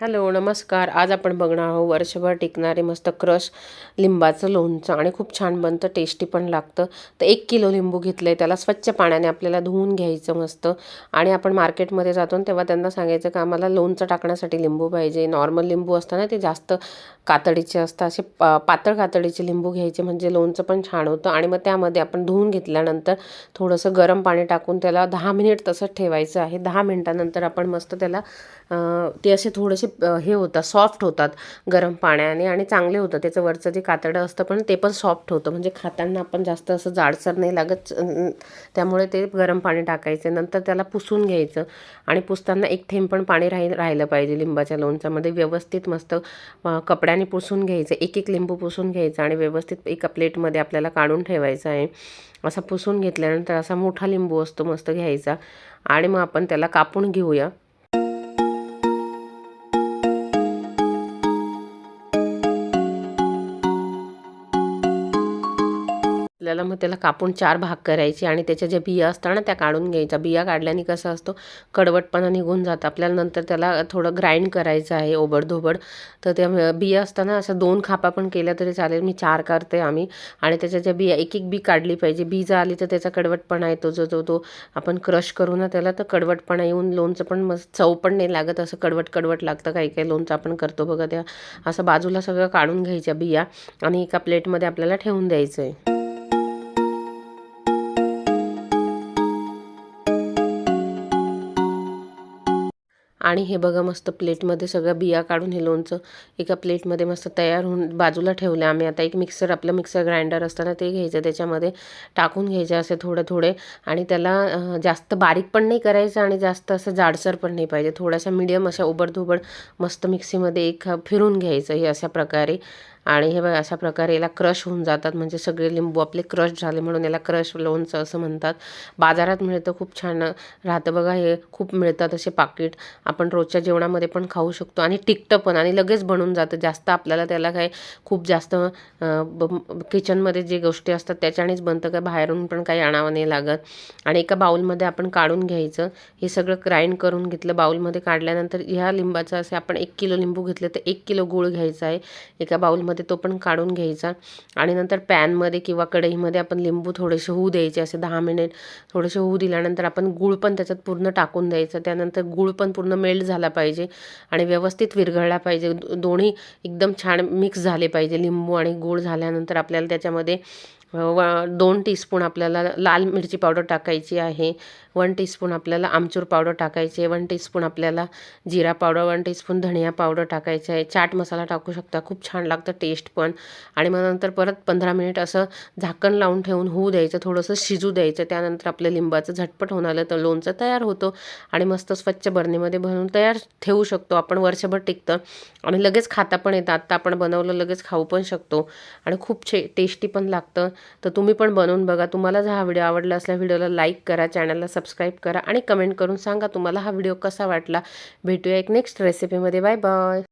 Hello नमस्कार. आज आपण बघणार आहोत वर्षभर टिकणारे मस्त क्रश लिंबाचं लोणचं आणि खूप छान बनतं टेस्टी पण लागतं. तर एक किलो लिंबू घेतलं आहे त्याला स्वच्छ पाण्याने आपल्याला धुवून घ्यायचं मस्त. आणि आपण मार्केटमध्ये जातो तेव्हा त्यांना सांगायचं का आम्हाला लोणचं टाकण्यासाठी लिंबू पाहिजे. नॉर्मल लिंबू असतं ना ते जास्त कातडीचे असतं असे पा पातळ कातडीचे लिंबू घ्यायचे म्हणजे लोणचं पण छान होतं. आणि मग त्यामध्ये आपण धुवून घेतल्यानंतर थोडंसं गरम पाणी टाकून त्याला दहा मिनिट तसंच ठेवायचं आहे. दहा मिनिटानंतर आपण मस्त त्याला ते असे थोडेसे हे होतात सॉफ्ट होतात गरम पाण्याने आणि चांगले होतं त्याचं वरचं जे कातडं असतं पण ते पण सॉफ्ट होतं. म्हणजे खाताना आपण जास्त असं जाडसर नाही लागत. त्यामुळे ते गरम पाणी टाकायचं नंतर त्याला पुसून घ्यायचं आणि पुसताना एक थेंब पण पाणी राही राहिलं पाहिजे लिंबाच्या लोणच्यामध्ये व्यवस्थित मस्त कपड्याने पुसून घ्यायचं. एक एक लिंबू पुसून घ्यायचं आणि व्यवस्थित एका प्लेटमध्ये आपल्याला काढून ठेवायचं आहे. असा पुसून घेतल्यानंतर असा मोठा लिंबू असतो मस्त घ्यायचा. आणि मग आपण त्याला कापून घेऊया. आपल्याला मग त्याला कापून चार भाग करायचे आणि त्याच्या ज्या बिया असतात ना त्या काढून घ्यायच्या. बिया काढल्याने कसं असतो कडवटपणा निघून जातं. आपल्याला नंतर त्याला थोडं ग्राइंड करायचं आहे ओबडधोबड. तर त्या बिया असताना असं दोन खापा पण केल्या तरी चालेल. मी चार करते आम्ही. आणि त्याच्या ज्या बिया एक एक बी काढली पाहिजे. बी जर आली तर त्याचा कडवटपणा येतो जो जो तो आपण क्रश करू ना त्याला तर कडवटपणा येऊन लोणचं पण मस्त चव पण नाही लागत. असं कडवट कडवट लागतं. काही काही लोणचं आपण करतो बघा त्या. असं बाजूला सगळं काढून घ्यायच्या बिया आणि एका प्लेटमध्ये आपल्याला ठेवून द्यायचं आहे आणि हे बघा मस्त प्लेटमध्ये सगळं बिया काढून हे लोणचं एका प्लेटमध्ये मस्त तयार होऊन बाजूला ठेवलं. आम्ही आता एक मिक्सर आपलं मिक्सर ग्राइंडर असताना ते घ्यायचं त्याच्यामध्ये टाकून घ्यायचे असे थोडे थोडे. आणि त्याला जास्त बारीक पण नाही करायचं आणि जास्त असं जाडसर पण नाही पाहिजे. थोड्याशा मिडियम अशा उबडधोबड मस्त मिक्सीमध्ये एक फिरून घ्यायचं हे अशा प्रकारे. आणि हे बघा अशा प्रकारे याला क्रश होऊन जातात. म्हणजे सगळे लिंबू आपले क्रश झाले म्हणून याला क्रश लोणचं असं म्हणतात. बाजारात मिळतं खूप छान. राहतं बघा हे खूप मिळतात असे पाकिट. आपण रोजच्या जेवणामध्ये पण खाऊ शकतो आणि टिकतं पण आणि लगेच बनून जातं. जास्त आपल्याला त्याला काय खूप जास्त किचनमध्ये जे गोष्टी असतात त्याच्यानेच बनतं काय बाहेरून पण काही आणावं नाही लागत. आणि एका बाऊलमध्ये आपण काढून घ्यायचं. हे सगळं ग्राइंड करून घेतलं. बाऊलमध्ये काढल्यानंतर ह्या लिंबाचं असे आपण एक किलो लिंबू घेतलं तर एक किलो गूळ घ्यायचा आहे. एका बाऊलमध्ये त्याच्यामध्ये तो पण काढून घ्यायचा. आणि नंतर पॅनमध्ये किंवा कढईमध्ये आपण लिंबू थोडेसे होऊ द्यायचे असे दहा मिनिट थोडेसे होऊ दिल्यानंतर आपण गूळ पण त्याच्यात पूर्ण टाकून द्यायचं. त्यानंतर गूळ पण पूर्ण मेल्ट झाला पाहिजे आणि व्यवस्थित विरघळला पाहिजे. दोन्ही एकदम छान मिक्स झाले पाहिजे. लिंबू आणि गूळ झाल्यानंतर आपल्याला त्याच्यामध्ये व दोन टीस्पून आपल्याला लाल मिरची पावडर टाकायची आहे. वन टीस्पून आपल्याला आमचूर पावडर टाकायची आहे वन टीस्पून आपल्याला जिरा पावडर वन टीस्पून धनिया पावडर टाकायचं आहे. चाट मसाला टाकू शकता खूप छान लागतं टेस्ट पण. आणि मग नंतर परत पंधरा मिनिट असं झाकण लावून ठेवून होऊ द्यायचं थोडंसं शिजू द्यायचं. त्यानंतर आपलं लिंबाचं झटपट होणार तर लोणचं तयार होतं. आणि मस्त स्वच्छ बरणीमध्ये भरून तयार ठेवू शकतो आपण वर्षभर टिकतं. आणि लगेच खाता पण येतं. आत्ता आपण बनवलं लगेच खाऊ पण शकतो. आणि खूप छे टेस्टी पण लागतं. तर तुम्ही पण बनवून बघा. तुम्हाला जर हा व्हिडिओ आवडला असला व्हिडिओला लाईक करा चॅनलला सबस्क्राईब करा आणि कमेंट करून सांगा तुम्हाला हा व्हिडिओ कसा वाटला. भेटूया एक नेक्स्ट रेसिपीमध्ये बाय बाय